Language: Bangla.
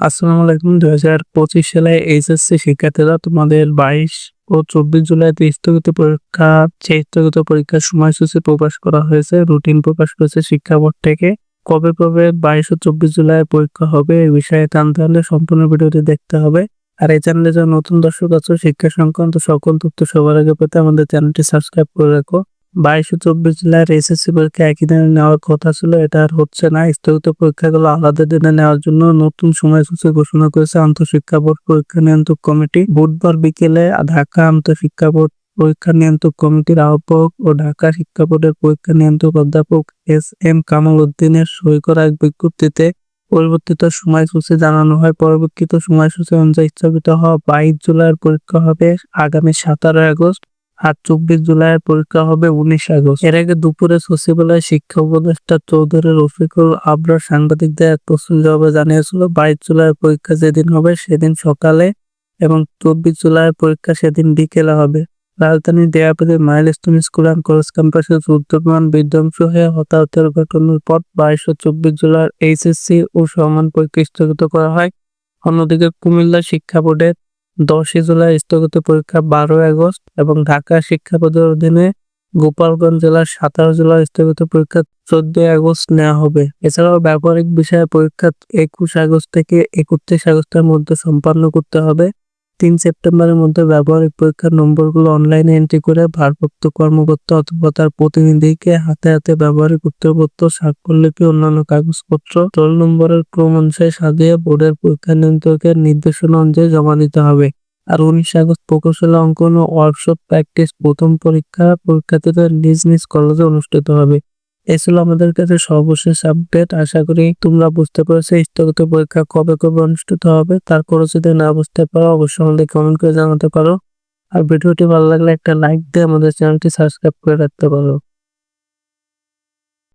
আসসালামু আলাইকুম। দুই হাজার পঁচিশ সালে এইচএসসি শিক্ষার্থীরা তোমাদের বাইশ ও চব্বিশ জুলাইতে স্থগিত পরীক্ষা সেই স্থগিত পরীক্ষার সময়সূচি প্রকাশ করা হয়েছে রুটিন প্রকাশ করেছে শিক্ষা বোর্ড থেকে। কবে কবে বাইশ ও চব্বিশ জুলাই পরীক্ষা হবে এই বিষয়ে জানতে হলে সম্পূর্ণ ভিডিওটি দেখতে হবে। আর এই চ্যানেলে যারা নতুন দর্শক আছো, শিক্ষা সংক্রান্ত সকল তথ্য সবার আগে পেতে আমাদের চ্যানেলটি সাবস্ক্রাইব করে রাখো। বাইশ চব্বিশ জুলাইয়ের এসএসসি পরীক্ষা একই দিনে নেওয়ার কথা ছিল, এটা আর হচ্ছে না। স্থগিত পরীক্ষাগুলো আলাদা দিনে নেওয়ার জন্য নতুন সময়সূচি ঘোষণা করেছে আন্তঃশিক্ষা বোর্ড, পরীক্ষা নিয়ন্ত্রক কমিটি। বুধবার বিকেলে ঢাকা আন্তঃশিক্ষা বোর্ড, পরীক্ষা নিয়ন্ত্রক কমিটির আহ্বায়ক ও ঢাকা শিক্ষা বোর্ডের পরীক্ষা নিয়ন্ত্রক অধ্যাপক এস এম কামাল উদ্দিনের সই করা এক বিজ্ঞপ্তিতে পরিবর্তিত সময়সূচি জানানো হয়। পরবর্তীত সময়সূচি অনুযায়ী স্থগিত হওয়া বাইশ জুলাইয়ের পরীক্ষা হবে আগামী সাতারো আগস্ট। আর চব্বিশ জুলাইয়ের পরীক্ষা হবে উনিশ আগস্ট। এর আগে দুপুরে সচিবালয় শিক্ষা উপদেষ্টা চৌধুরী রফিকুল আবরার সাংবাদিকদের এক প্রশ্নের জবাবে জানিয়েছিল, বাইশ জুলাইয়ের পরীক্ষা যেদিন হবে সেদিন সকালে এবং চব্বিশ জুলাইয়ের পরীক্ষা সেদিন বিকেলে হবে। রাজধানীর দেয়াপাড়ির মাইলস্টোন স্কুল অ্যান্ড কলেজ ক্যাম্পাসে যুদ্ধবিমান বিধ্বংস হয়ে হতাহতের ঘটনার পর বাইশ ও চব্বিশ জুলাইয়ের এইচএসসি ও সমান পরীক্ষা স্থগিত করা হয়। অন্যদিকে কুমিল্লা শিক্ষা বোর্ডের দশই জুলাই স্থগিত পরীক্ষা বারোই আগস্ট এবং ঢাকা শিক্ষা বোর্ডের অধীনে গোপালগঞ্জ জেলার সাতারো জেলার স্থগিত পরীক্ষা চোদ্দই আগস্ট নেওয়া হবে। এছাড়াও ব্যবহারিক বিষয়ে পরীক্ষা একুশ আগস্ট থেকে একত্রিশ আগস্টের মধ্যে সম্পন্ন করতে হবে। তিন সেপ্টেম্বরের মধ্যে ব্যবহারিক পরীক্ষার নম্বরগুলো অনলাইনে এন্ট্রি করে ভারপ্রাপ্ত কর্মকর্তা অথবা তার প্রতিনিধিকে হাতে হাতে ব্যবহারিক উত্তরপত্র, স্বাক্ষরলিপি, অন্যান্য কাগজপত্র, রোল নম্বরের ক্রম অনুসারে সাজিয়ে বোর্ডের পরীক্ষা নিয়ন্ত্রকের নির্দেশনা অনুযায়ী জমা দিতে হবে। আর উনিশ আগস্ট প্রকৌশলী অঙ্কন ও ওয়ার্কশপ প্র্যাকটিস প্রথম পরীক্ষা পরীক্ষার্থীদের নিজ নিজ কলেজে অনুষ্ঠিত হবে। এই ছিল আমাদের কাছে সর্বশেষ আপডেট আশা করি তোমরা বুঝতে পেরেছ স্থগিত পরীক্ষা কবে কবে অনুষ্ঠিত হবে। তার তারপরে যদি না বুঝতে পারো, অবশ্যই আমাদের কমেন্ট করে জানাতে পারো। আর ভিডিওটি ভালো লাগলে একটা লাইক দিয়ে আমাদের চ্যানেলটি সাবস্ক্রাইব করে রাখতে পারো।